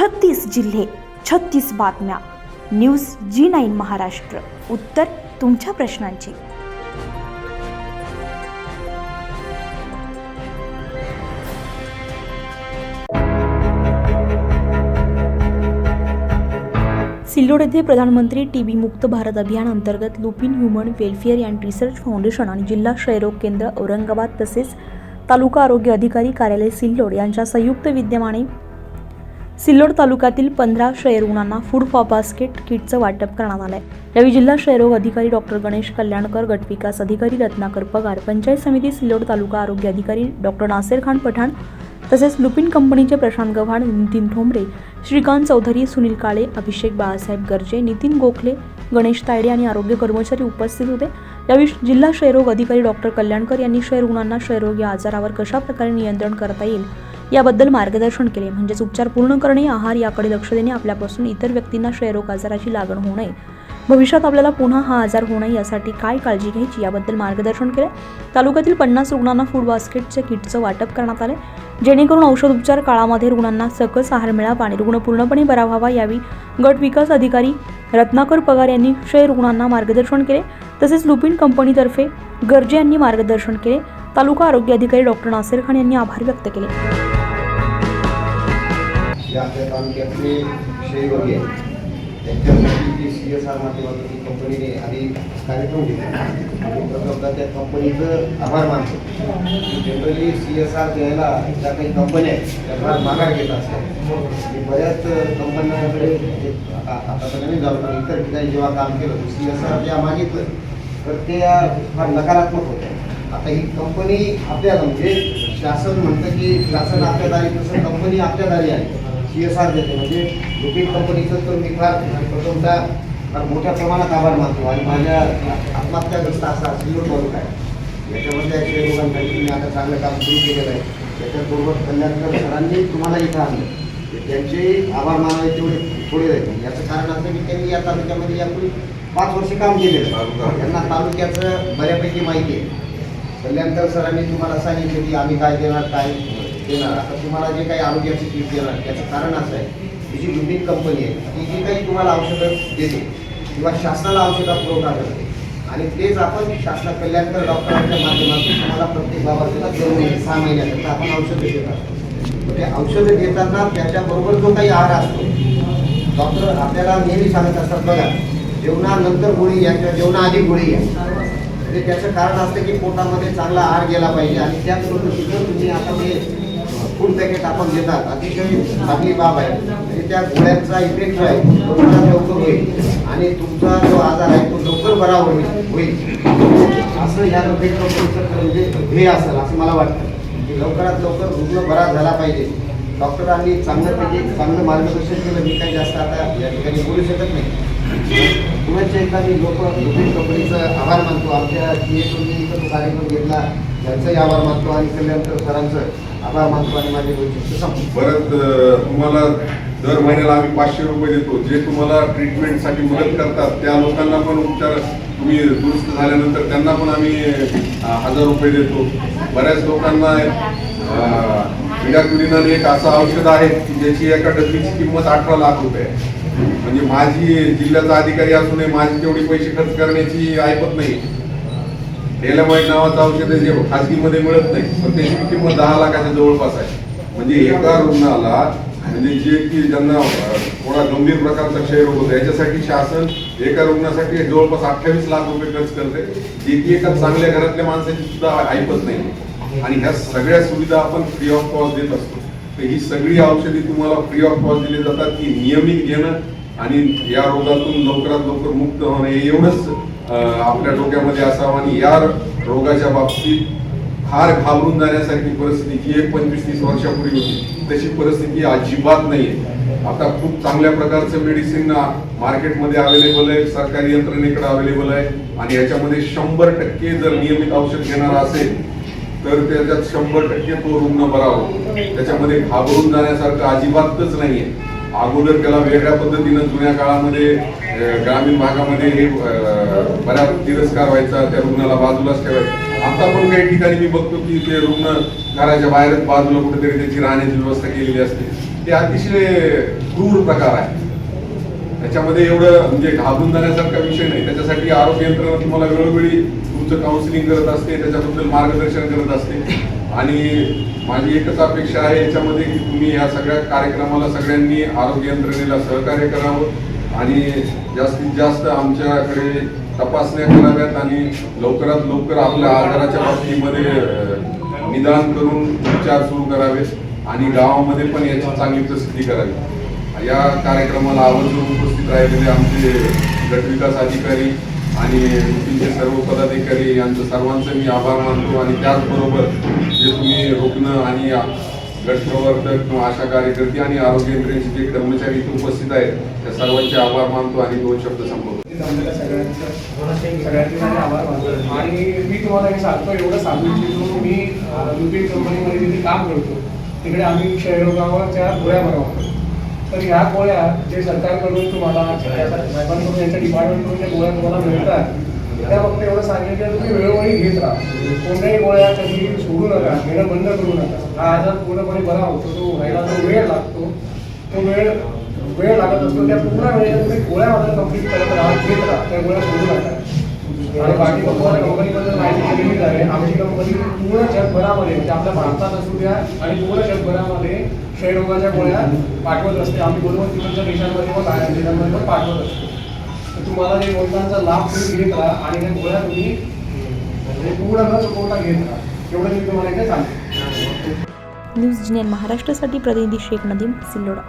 छत्तीस जिल्हे छत्तीस बातम्या. News G nine Maharashtra. उत्तर तुमच्या प्रश्नांची. सिल्लोड येथे प्रधानमंत्री टी बी मुक्त भारत अभियान अंतर्गत Lupin human welfare and research foundation आणि जिल्हा क्षयरोग केंद्र औरंगाबाद तसेच तालुका आरोग्य अधिकारी कार्यालय सिल्लोड यांच्या संयुक्त विद्यमाने सिल्लोड तालुक्यातील पंधरा क्षयरुग्णांना फूड फॉर बास्केट किटचं वाटप करण्यात आलंय. यावेळी जिल्हा क्षयरोग अधिकारी डॉक्टर गणेश कल्याणकर गटविकास अधिकारी रत्नाकर पगार पंचायत समिती सिल्लोड तालुका आरोग्य अधिकारी डॉक्टर नासेर खान पठाण तसेच लुपिन कंपनीचे प्रशांत गव्हाण नितीन ठोंबरे श्रीकांत चौधरी सुनील काळे अभिषेक बाळासाहेब गर्जे नितीन गोखले गणेश तायडे आणि आरोग्य कर्मचारी उपस्थित होते. यावेळी जिल्हा क्षयरोग अधिकारी डॉक्टर कल्याणकर यांनी क्षयरुग्णांना क्षयरोग या आजारावर कशा प्रकारे नियंत्रण करता येईल याबद्दल मार्गदर्शन केले. म्हणजेच उपचार पूर्ण करणे आहार याकडे लक्ष देणे आपल्यापासून इतर व्यक्तींना क्षयरोग आजाराची लागण होऊ नये. भविष्यात आपल्याला पुन्हा हा आजार होऊ नये यासाठी काय काळजी घ्यायची याबद्दल मार्गदर्शन केले. तालुक्यातील पन्नास रुग्णांना फूड बास्केटच्या किटचं वाटप करण्यात आले. जेणेकरून औषध उपचार काळामध्ये रुग्णांना सकस आहार मिळावा आणि रुग्ण पूर्णपणे बरा व्हावा यावी गट विकास अधिकारी रत्नाकर पगार यांनी क्षय रुग्णांना मार्गदर्शन केले. तसेच लुपिन कंपनीतर्फे गर्जे यांनी मार्गदर्शन केले. तालुका आरोग्य अधिकारी डॉक्टर नासिर खान यांनी आभार व्यक्त केले. जे आपल्या तालुक्यातले आहेत त्यांच्यासाठी जी सी एस आर माध्यमातून ती कंपनीने आधी कार्यक्रम घेतला. आणि प्रथमतः त्या कंपनीचं आभार मानतो. जनरली सी एस आर द्यायला ज्या काही कंपन्या आहेत त्या माघार घेत असतात. आणि बऱ्याच कंपन्यांकडे म्हणजे आता आतापर्यंत नाही झालं इतर ठिकाणी जेव्हा काम केलं सी एस आर ज्या मागितलं तर ते फार नकारात्मक होत्या. आता ही कंपनी आपल्याला म्हणजे शासन म्हणतं की शासन आपल्या दारी तसं कंपनी आपल्या दारी आहे. सी एस आर देते. म्हणजे लुपिन कंपनीचं तर मी फार प्रथमतः फार मोठ्या प्रमाणात आभार मानतो. आणि माझ्या आत्महत्याग्रस्त असा सिल्लोड तालुका आहे. याच्यामध्ये असे लोकांसाठी तुम्ही आता चांगलं काम सुरू केलेलं आहे. त्याच्याबरोबर कल्याणकर सरांनी तुम्हाला इथं आणलं. त्यांचे आभार मानावे तेवढे थोडे राहतील याचं कारण असं की त्यांनी या तालुक्यामध्ये यापूर्वी पाच वर्ष काम केलेलं त्यांना तालुक्याचं बऱ्यापैकी माहिती आहे. कल्याणकर सरांनी तुम्हाला सांगितलं की आम्ही काय देणार काय देणार. आता तुम्हाला जे काही आरोग्याची किट देणार त्याचं कारण असं आहे ही जी लुपिन कंपनी आहे ती जी काही तुम्हाला औषधं देते किंवा शासनाला औषधा पुरवठा करते आणि तेच आपण शासना कल्याणकर डॉक्टरांच्या माध्यमातून तुम्हाला प्रत्येक बाबाला दोन महिने सहा महिन्याकरता आपण औषधं देत असतो ते औषधं देताना त्याच्याबरोबर जो काही आहार असतो डॉक्टर आपल्याला नेहमी सांगत असतात बघा जेवणानंतर गोळी या किंवा जेवणाआधी गोळी या. म्हणजे त्याचं कारण असतं की पोटामध्ये चांगला आहार गेला पाहिजे आणि त्याच पद्धतीनं तुम्ही आता ते फूड पॅकेट आपण देतात अतिशय चांगली बाब आहे. म्हणजे त्या गोळ्यांचा इफेक्ट जो आहे तो तुम्हाला लवकर होईल. आणि तुमचा जो आजार आहे तो लवकर बरा होईल. होईल. असं ह्या कंपनीचं म्हणजे हे असेल असं मला वाटतं. की लवकरात लवकर रुग्ण बरा झाला पाहिजे. डॉक्टरांनी चांगल्यापैकी चांगलं मार्गदर्शन केलं. मी काही जास्त आता या ठिकाणी बोलू शकत नाही. पुण्याच्या एकदा मी लोक लुपिन कंपनीचा आभार मानतो. आमच्या टीएसओनी इथं तो कार्यक्रम घेतला. त्यांचाही आभार मानतो. आणि कल्याणकर सरांचं. आभार मानतो आणि माझे परत तुम्हाला दर महिन्याला आम्ही पाचशे रुपये देतो. जे तुम्हाला ट्रीटमेंटसाठी मदत करतात त्या लोकांना पण उपचार तुम्ही दुरुस्त झाल्यानंतर त्यांना पण आम्ही हजार रुपये देतो. बऱ्याच लोकांना विडाक्युलिनल एक असं औषध आहे की ज्याची एका डब्बीची किंमत अठरा लाख रुपये म्हणजे माझी जिल्ह्याचा अधिकारी असूनही माझी तेवढी पैसे खर्च करण्याची ऐपत नाही. डेलामाईट नावाचं औषध जे खासगीमध्ये मिळत नाही पण त्याची किंमत दहा लाखाच्या जवळपास आहे. म्हणजे एका रुग्णाला म्हणजे जे की ज्यांना थोडा गंभीर प्रकारचा क्षयरोग होतो याच्यासाठी शासन एका रुग्णासाठी जवळपास अठ्ठावीस लाख रुपये खर्च करते जे की एका चांगल्या घरातल्या माणसाची सुद्धा ऐकत नाही. आणि ह्या सगळ्या सुविधा आपण फ्री ऑफ कॉस्ट देत असतो. तर ही सगळी औषधी तुम्हाला फ्री ऑफ कॉस्ट दिली जातात की नियमित घेणं आणि या रोगातून लवकरात लवकर मुक्त होणं हे एवढंच आपल्या डोक्यामध्ये असावं आणि या रोगाच्या बाबतीत फार घाबरून जाण्यासारखी परिस्थिती जी एक पंचवीस तीस वर्षापूर्वी होती तशी परिस्थिती अजिबात नाहीये. आता खूप चांगल्या प्रकारचं मेडिसिन मार्केटमध्ये अवेलेबल आहे सरकारी यंत्रणेकडे अवेलेबल आहे आणि याच्यामध्ये शंभर टक्के जर नियमित औषध घेणारा असेल तर त्याच्यात शंभर टक्के तो रुग्ण बरा होतो. त्याच्यामध्ये घाबरून जाण्यासारखं अजिबातच नाहीये. अगोदर त्याला वेगळ्या पद्धतीनं जुन्या काळामध्ये ग्रामीण भागामध्ये हे बऱ्याच तिरस्कार व्हायचा त्या रुग्णाला बाजूलाच ठेवायचा. आता पण काही ठिकाणी मी बघतो की ते रुग्ण घराच्या बाहेरच बाजूला कुठेतरी त्याची राहण्याची व्यवस्था केलेली असते. ते अतिशय क्रूर प्रकार आहे. त्याच्यामध्ये एवढं म्हणजे घाबरून जाण्यासारखा विषय नाही. त्याच्यासाठी आरोग्य यंत्रणा तुम्हाला वेळोवेळी तुमचं काउन्सिलिंग करत असते त्याच्याबद्दल मार्गदर्शन करत असते. आणि माझी एकच अपेक्षा आहे याच्यामध्ये की तुम्ही या सगळ्या कार्यक्रमाला सगळ्यांनी आरोग्य यंत्रणेला सहकार्य करावं आणि जास्तीत जास्त आमच्याकडे तपासण्या कराव्यात आणि लवकरात लवकर आपल्या आजाराच्या बाबतीमध्ये निदान करून उपचार सुरू करावेत आणि गावामध्ये पण याची चांगली प्रसिद्धी करावी. या कार्यक्रमाला आवर्जून उपस्थित राहिलेले आमचे गटविकास अधिकारी आणि तुमचे सर्व पदाधिकारी यांचं सर्वांचं मी आभार मानतो. आणि त्याचबरोबर जे तुम्ही रुग्ण आणि गटप्रवर्तक किंवा आशा कार्यकर्ते आणि आरोग्य यंत्रणेचे जे कर्मचारी इथे उपस्थित आहेत त्या सर्वांचे आभार मानतो आणि दोन शब्द संपवतो. सगळ्यांचे आभार मानतो. आणि मी तुम्हाला हे सांगतो एवढं सांगू इच्छितो मी युपी कंपनीमध्ये तिथे काम करतो तिकडे आम्ही क्षयरोगावरच्या गोळ्या बनवतो. तर ह्या गोळ्या जे सरकारकडून तुम्हाला साहेबांकडून यांच्या डिपार्टमेंटकडून ज्या गोळ्या तुम्हाला मिळतात त्या फक्त एवढं सांगितलं की तुम्ही वेळोवेळी घेत राहा. कोणत्याही गोळ्या कधी सोडू नका घेणं बंद करू नका. हा आजार पूर्णपणे बरा होतो तो व्हायला जो वेळ लागतो. तो वेळ वेळ लागत असतो त्या पूर्ण वेळेला तुम्ही गोळ्या मात्र कंप्लीट करत राहा घेत राहा त्या गोळ्या सोडू नका. आणि बाकी कंपनीबद्दल माहिती दिलेलीच आहे आमची कंपनी पूर्ण जगभरामध्ये म्हणजे आपल्या भारतात असू द्या आणि पूर्ण जगभरामध्ये क्षयरोगाच्या गोळ्या पाठवत असते. आम्ही बरोबर तिकडच्या देशांमध्ये व बाहेर देशांमध्ये पण पाठवत असतो. तुम्हाला जे योजनांचा लाभ तुम्ही घेत राहा आणि त्या गोळ्या तुम्ही म्हणजे पूर्ण न चुकवता घेत. राहा एवढं मी तुम्हाला इथे सांगतो. न्यूज जिनेन महाराष्ट्रासाठी प्रतिनिधी शेख नदीम सिल्लोडा.